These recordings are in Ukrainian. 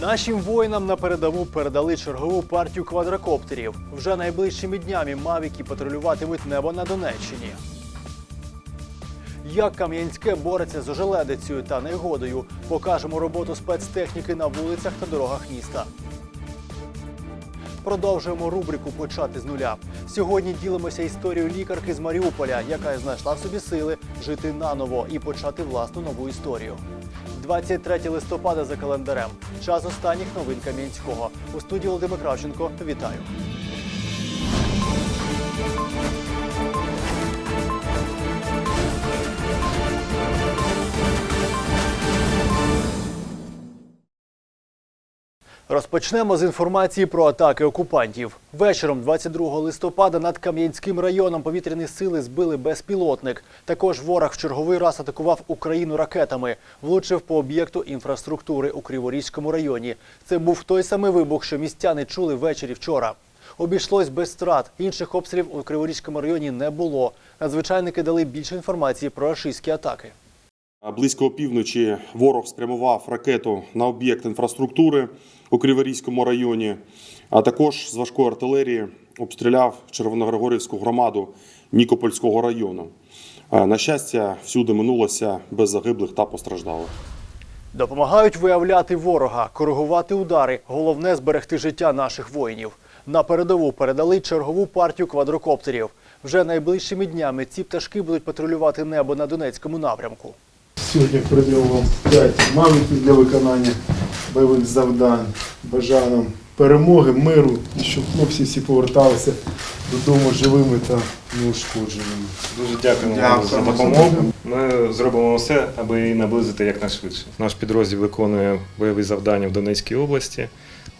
Нашим воїнам на передову передали чергову партію квадрокоптерів. Вже найближчими днями мавіки патрулюватимуть небо на Донеччині. Як Кам'янське бореться з ожеледицею та негодою, покажемо роботу спецтехніки на вулицях та дорогах міста. Продовжуємо рубрику Почати з нуля. Сьогодні ділимося історією лікарки з Маріуполя, яка знайшла в собі сили жити наново і почати власну нову історію. 23 листопада за календарем. Час останніх новин Кам'янського. У студії Володимир Кравченко. Вітаю. Розпочнемо з інформації про атаки окупантів. Вечором 22 листопада над Кам'янським районом повітряні сили збили безпілотник. Також ворог в черговий раз атакував Україну ракетами, влучив по об'єкту інфраструктури у Криворізькому районі. Це був той самий вибух, що містяни чули ввечері вчора. Обійшлось без страт. Інших обстрілів у Криворізькому районі не було. Надзвичайники дали більше інформації про рашистські атаки. Близько опівночі ворог спрямував ракету на об'єкт інфраструктури у Криворізькому районі, а також з важкої артилерії обстріляв Червоногригорівську громаду Нікопольського району. На щастя, всюди минулося без загиблих та постраждалих. Допомагають виявляти ворога, коригувати удари. Головне зберегти життя наших воїнів. На передову передали чергову партію квадрокоптерів. Вже найближчими днями ці пташки будуть патрулювати небо на Донецькому напрямку. Сьогодні передаю вам 5 мавіків для виконання бойових завдань. Бажаю нам перемоги, миру і щоб хлопці всі поверталися додому живими та неушкодженими. Дуже дякуємо вам за допомогу. Ми зробимо все, аби її наблизити якнайшвидше. Наш підрозділ виконує бойові завдання в Донецькій області.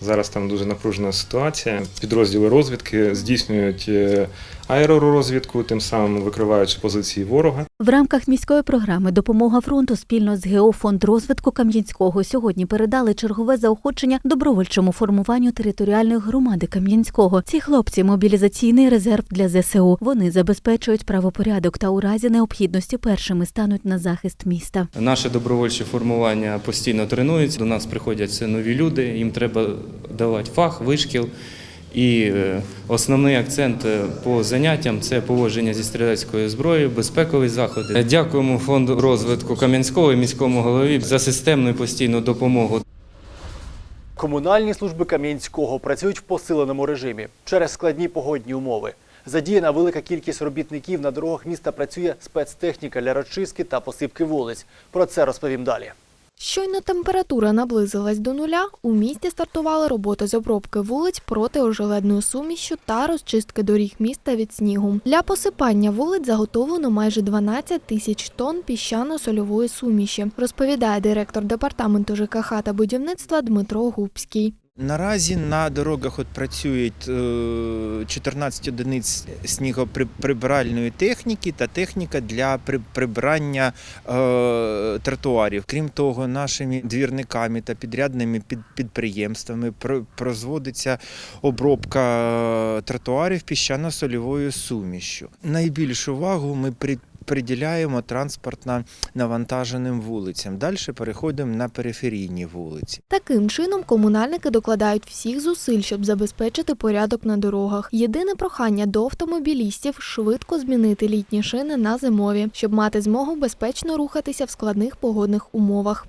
Зараз там дуже напружена ситуація. Підрозділи розвідки здійснюють е, аеророзвідку, тим самим викриваючи позиції ворога. В рамках міської програми Допомога фронту спільно з ГЕО фонд розвитку Кам'янського сьогодні передали чергове заохочення добровольчому формуванню територіальної громади Кам'янського. Ці хлопці мобілізаційний резерв для ЗСУ. Вони забезпечують правопорядок та у разі необхідності першими стануть на захист міста. Наше добровольче формування постійно тренується. До нас приходять нові люди. Їм треба давати фах, вишкіл. І е, основний акцент е, по заняттям це поводження зі стрілецькою зброєю, безпекові заходи. Е, Дякуємо фонду розвитку Кам'янського і міському голові за системну і постійну допомогу. Комунальні служби Кам'янського працюють в посиленому режимі через складні погодні умови. Задіяна велика кількість робітників на дорогах міста працює спецтехніка для розчистки та посипки вулиць. Про це розповім далі. Щойно температура наблизилась до нуля, у місті стартували роботи з обробки вулиць проти ожеледною сумішю та розчистки доріг міста від снігу. Для посипання вулиць заготовлено майже 12 тисяч тонн піщано-сольової суміші, розповідає директор департаменту ЖКХ та будівництва Дмитро Губський. Наразі на дорогах от працюють е, 14 одиниць снігоприбиральної техніки та техніка для при- прибирання е, тротуарів. Крім того, нашими двірниками та підрядними під- підприємствами прозводиться обробка е, тротуарів піщано-сольовою сумішю. Найбільшу увагу ми приділяємо транспортно навантаженим вулицям. Далі переходимо на периферійні вулиці. Таким чином комунальники докладають всіх зусиль, щоб забезпечити порядок на дорогах. Єдине прохання до автомобілістів швидко змінити літні шини на зимові, щоб мати змогу безпечно рухатися в складних погодних умовах.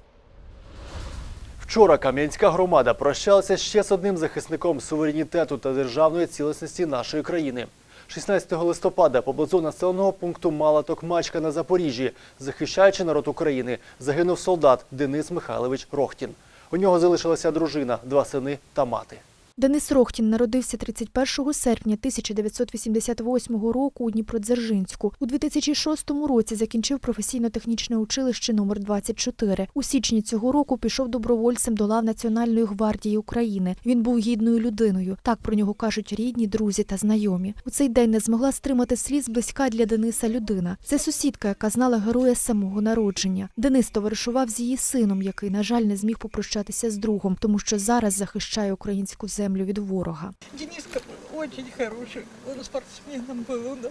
Вчора Кам'янська громада прощалася ще з одним захисником суверенітету та державної цілісності нашої країни. 16 листопада поблизу населеного пункту Мала Токмачка на Запоріжжі, захищаючи народ України, загинув солдат Денис Михайлович Рохтін. У нього залишилася дружина, два сини та мати. Денис Рохтін народився 31 серпня 1988 року у Дніпродзержинську. У 2006 році закінчив професійно-технічне училище номер 24 У січні цього року пішов добровольцем до лав Національної гвардії України. Він був гідною людиною. Так про нього кажуть рідні, друзі та знайомі. У цей день не змогла стримати сліз близька для Дениса людина. Це сусідка, яка знала героя самого народження. Денис товаришував з її сином, який, на жаль, не зміг попрощатися з другом, тому що зараз захищає українську землю від ворога. Дениска был очень хороший, он спортсменом был, да.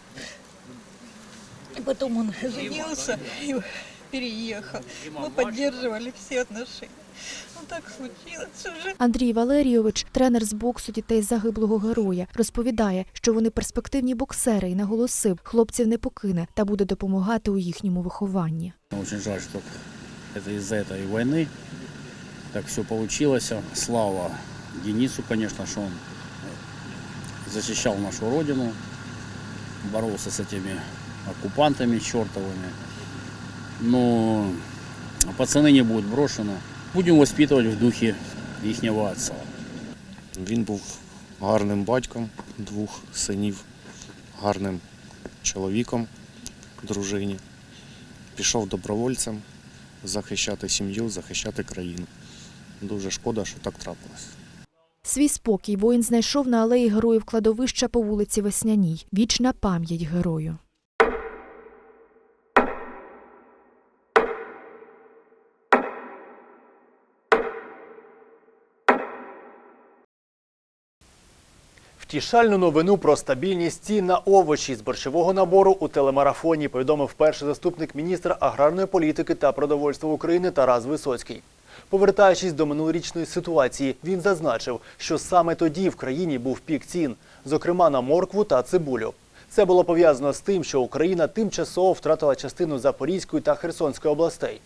И потом он женился и переехал. Мы поддерживали все отношения. Ну так случилось вже. Андрій Валерійович, тренер з боксу дітей загиблого героя, розповідає, що вони перспективні боксери і наголосив, хлопців не покине та буде допомагати у їхньому вихованні. Очень жаль, что это из-за этой войны так все получилось. Слава Денису, конечно, что он э, защищал нашу родину, боролся с этими оккупантами чертовыми. Но пацаны не будут брошены. Будем воспитывать в духе ихнего отца. Він був гарним батьком двох синів, гарним чоловіком дружині. Пішов добровольцем захищати сім'ю, захищати країну. Дуже шкода, що так трапилось. Свій спокій воїн знайшов на алеї героїв кладовища по вулиці Весняній. Вічна пам'ять герою. Втішальну новину про стабільність цін на овочі з борщового набору у телемарафоні повідомив перший заступник міністра аграрної політики та продовольства України Тарас Висоцький. Повертаючись до минулорічної ситуації, він зазначив, що саме тоді в країні був пік цін, зокрема на моркву та цибулю. Це було пов'язано з тим, що Україна тимчасово втратила частину Запорізької та Херсонської областей.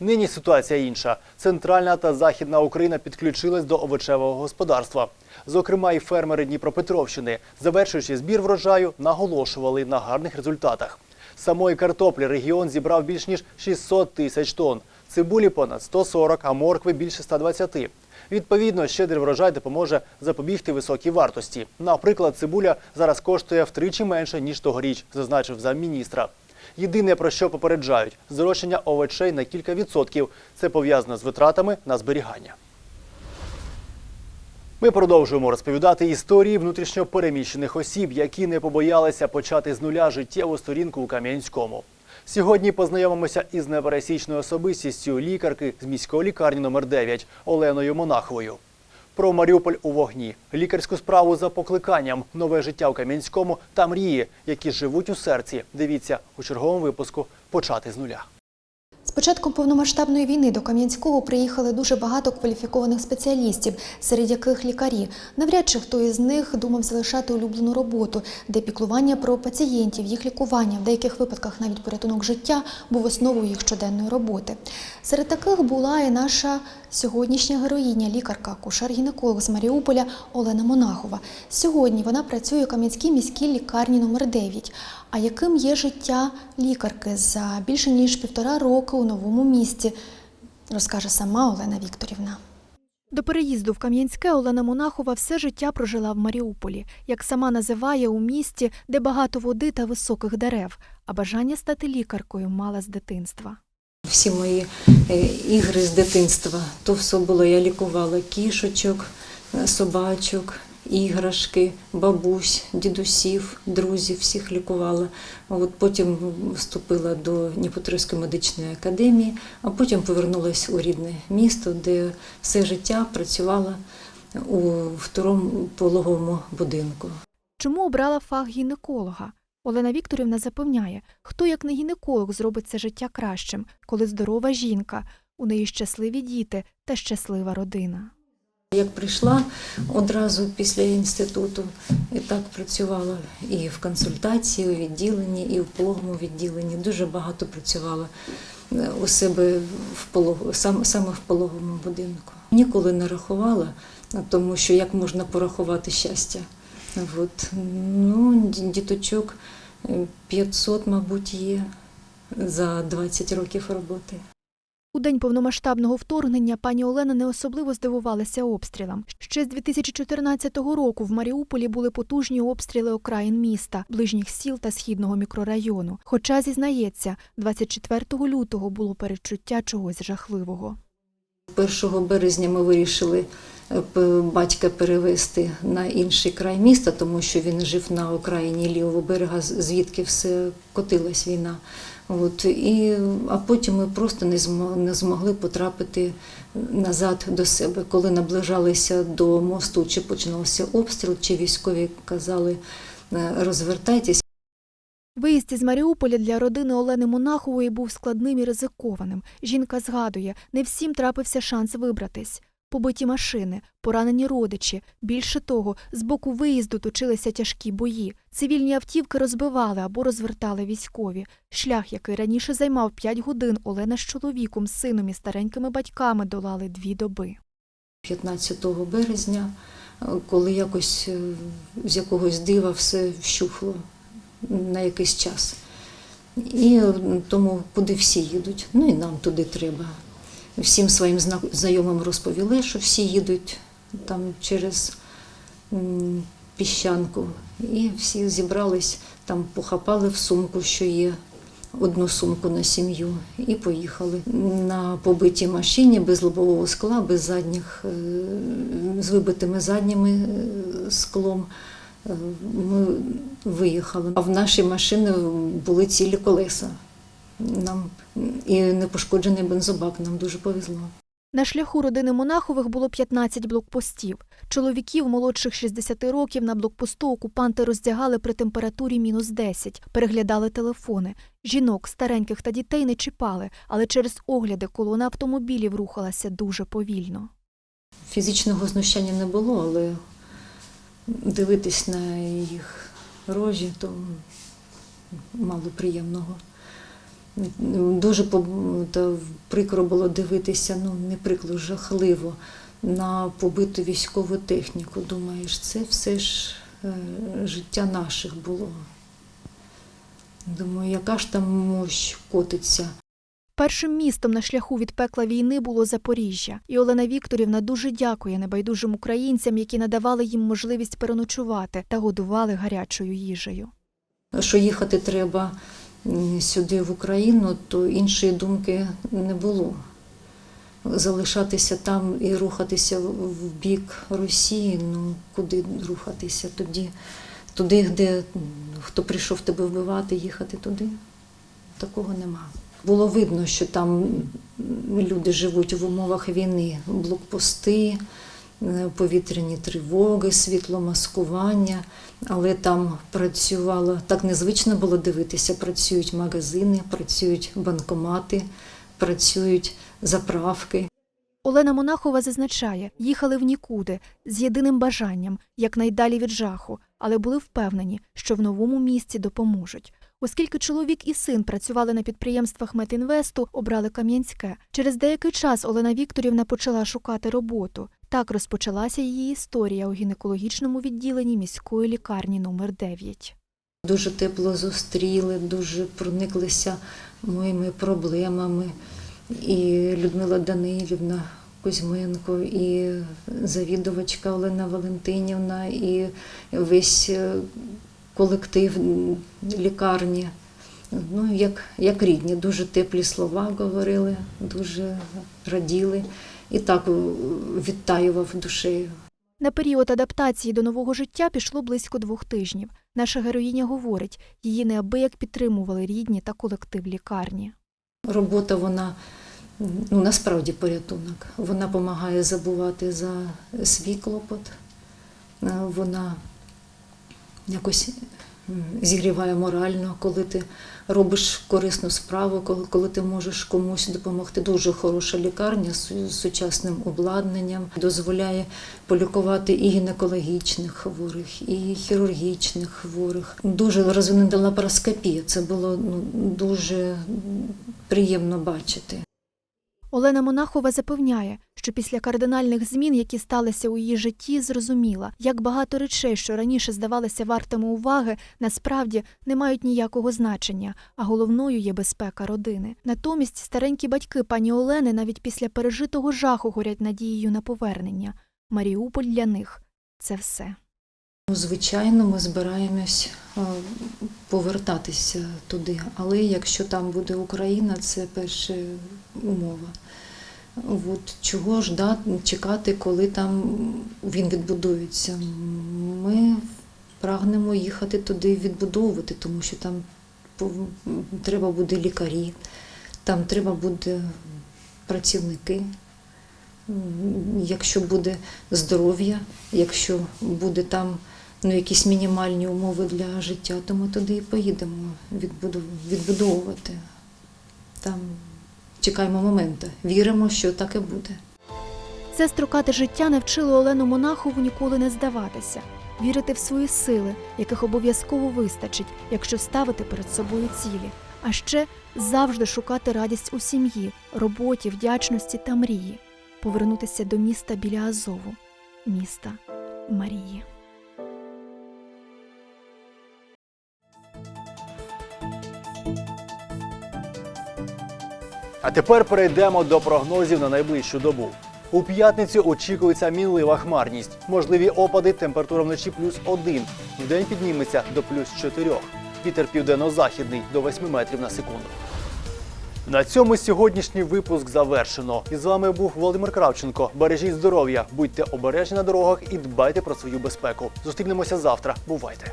Нині ситуація інша. Центральна та західна Україна підключилась до овочевого господарства. Зокрема, і фермери Дніпропетровщини, завершуючи збір врожаю, наголошували на гарних результатах. Самої картоплі регіон зібрав більш ніж 600 тисяч тонн, цибулі понад 140, а моркви більше 120. Відповідно, щедрий врожай допоможе запобігти високій вартості. Наприклад, цибуля зараз коштує втричі менше, ніж тогоріч, зазначив замміністра. Єдине, про що попереджають – зрощення овочей на кілька відсотків. Це пов'язано з витратами на зберігання. Ми продовжуємо розповідати історії внутрішньо переміщених осіб, які не побоялися почати з нуля життєву сторінку у Кам'янському. Сьогодні познайомимося із непересічною особистістю лікарки з міської лікарні номер 9 Оленою Монаховою. Про Маріуполь у вогні, лікарську справу за покликанням, нове життя у Кам'янському та мрії, які живуть у серці. Дивіться у черговому випуску Почати з нуля. Початком повномасштабної війни до Кам'янського приїхали дуже багато кваліфікованих спеціалістів, серед яких лікарі. Навряд чи хто із них думав залишати улюблену роботу, де піклування про пацієнтів, їх лікування, в деяких випадках навіть порятунок життя був основою їх щоденної роботи. Серед таких була і наша сьогоднішня героїня, лікарка, кушер-гінеколог з Маріуполя Олена Монахова. Сьогодні вона працює у Кам'янській міській лікарні номер 9 А яким є життя лікарки за більше ніж півтора року у новому місті, розкаже сама Олена Вікторівна. До переїзду в Кам'янське Олена Монахова все життя прожила в Маріуполі, як сама називає у місті, де багато води та високих дерев, а бажання стати лікаркою мала з дитинства. Всі мої е, ігри з дитинства. То все було, я лікувала кішочок, е, собачок, іграшки, бабусь, дідусів, друзів, всіх лікувала. От потім вступила до Дніпропетровської медичної академії, а потім повернулася у рідне місто, де все життя працювала у второму пологовому будинку. Чому обрала фах гінеколога? Олена Вікторівна запевняє, хто як не гінеколог зробить це життя кращим, коли здорова жінка, у неї щасливі діти та щаслива родина. Як прийшла одразу після інституту, і так працювала і в консультації, у відділенні, і в пологовому відділенні. Дуже багато працювала е, у себе в полог... сам, саме в пологовому будинку. Ніколи не рахувала, тому що як можна порахувати щастя. От, ну, діточок е, 500, мабуть, є за 20 років роботи. У день повномасштабного вторгнення пані Олена не особливо здивувалася обстрілам. Ще з 2014 року в Маріуполі були потужні обстріли окраїн міста, ближніх сіл та східного мікрорайону. Хоча зізнається, 24 лютого було передчуття чогось жахливого. 1 березня ми вирішили батька перевезти на інший край міста, тому що він жив на окраїні лівого берега, звідки все котилась війна. От, і, а потім ми просто не змо- не змогли потрапити назад до себе. Коли наближалися до мосту, чи починався обстріл, чи військові казали е, розвертайтесь. Виїзд із Маріуполя для родини Олени Монахової був складним і ризикованим. Жінка згадує, не всім трапився шанс вибратись. Побиті машини, поранені родичі. Більше того, з боку виїзду точилися тяжкі бої. Цивільні автівки розбивали або розвертали військові. Шлях, який раніше займав 5 годин, Олена з чоловіком, сином і старенькими батьками долали дві доби. 15 березня, коли якось е, з якогось дива все вщухло на якийсь час. І тому куди всі їдуть, ну і нам туди треба. Всім своїм зна- знайомим розповіли, що всі їдуть там через піщанку. І всі зібрались, там похапали в сумку, що є, одну сумку на сім'ю, і поїхали на побитій машині без лобового скла, без задніх, е, з вибитими задніми е, склом. Е, Ми виїхали. А в нашій машині були цілі колеса. Нам і не пошкоджений бензобак, нам дуже повезло. На шляху родини Монахових було 15 блокпостів. Чоловіків молодших 60 років на блокпосту окупанти роздягали при температурі мінус 10, переглядали телефони. Жінок, стареньких та дітей не чіпали, але через огляди колона автомобілів рухалася дуже повільно. Фізичного знущання не було, але дивитись на їх рожі, то мало приємного. Дуже прикро було дивитися, ну не прикро, жахливо на побиту військову техніку. Думаєш, це все ж е, життя наших було. Думаю, яка ж там мощь котиться. Першим містом на шляху від пекла війни було Запоріжжя, і Олена Вікторівна дуже дякує небайдужим українцям, які надавали їм можливість переночувати та годували гарячою їжею. що їхати треба сюди в Україну, то іншої думки не було. Залишатися там і рухатися в- бік Росії, ну куди рухатися тоді? Туди, де хто прийшов тебе вбивати, їхати туди. Такого нема. Було видно, що там люди живуть в умовах війни, блокпости, повітряні тривоги, світломаскування, але там працювало так незвично було дивитися. Працюють магазини, працюють банкомати, працюють заправки. Олена Монахова зазначає, їхали в нікуди з єдиним бажанням якнайдалі від жаху, але були впевнені, що в новому місці допоможуть. Оскільки чоловік і син працювали на підприємствах Метінвесту, обрали Кам'янське. Через деякий час Олена Вікторівна почала шукати роботу. Так розпочалася її історія у гінекологічному відділенні міської лікарні номер 9. Дуже тепло зустріли, дуже прониклися моїми проблемами. І Людмила Данилівна Кузьменко, і завідувачка Олена Валентинівна, і весь е, колектив лікарні. Ну, як, як рідні, дуже теплі слова говорили, дуже раділи. І так е, відтаював душею. На період адаптації до нового життя пішло близько двох тижнів. Наша героїня говорить, її неабияк підтримували рідні та колектив лікарні. Робота вона ну, насправді порятунок. Вона допомагає забувати за свій клопот. Е, Вона якось зігріває морально, коли ти робиш корисну справу, коли, ти можеш комусь допомогти. Дуже хороша лікарня з сучасним обладнанням дозволяє полікувати і гінекологічних хворих, і хірургічних хворих. Дуже розвинена лапароскопія. Це було ну, дуже приємно бачити. Олена Монахова запевняє, що після кардинальних змін, які сталися у її житті, зрозуміла, як багато речей, що раніше здавалися вартими уваги, насправді не мають ніякого значення, а головною є безпека родини. Натомість старенькі батьки пані Олени навіть після пережитого жаху горять надією на повернення. Маріуполь для них це все. Ну, Звичайно, ми збираємось е, повертатися туди. Але якщо там буде Україна, це перша умова. От чого ждати, чекати, коли там він відбудується? Ми прагнемо їхати туди відбудовувати, тому що там треба буде лікарі, там треба буде працівники. Якщо буде здоров'я, якщо буде там ну, якісь мінімальні умови для життя, то ми туди і поїдемо відбудовувати. Там чекаємо моменту, віримо, що так і буде. Це строкате життя навчило Олену Монахову ніколи не здаватися, вірити в свої сили, яких обов'язково вистачить, якщо ставити перед собою цілі. А ще завжди шукати радість у сім'ї, роботі, вдячності та мрії, повернутися до міста біля Азову, міста Марії. А тепер перейдемо до прогнозів на найближчу добу. У п'ятницю очікується мінлива хмарність. Можливі опади, температура вночі плюс 1. Вдень підніметься до плюс 4. Вітер південно-західний до 8 метрів на секунду. На цьому сьогоднішній випуск завершено. І з вами був Володимир Кравченко. Бережіть здоров'я, будьте обережні на дорогах і дбайте про свою безпеку. Зустрінемося завтра. Бувайте!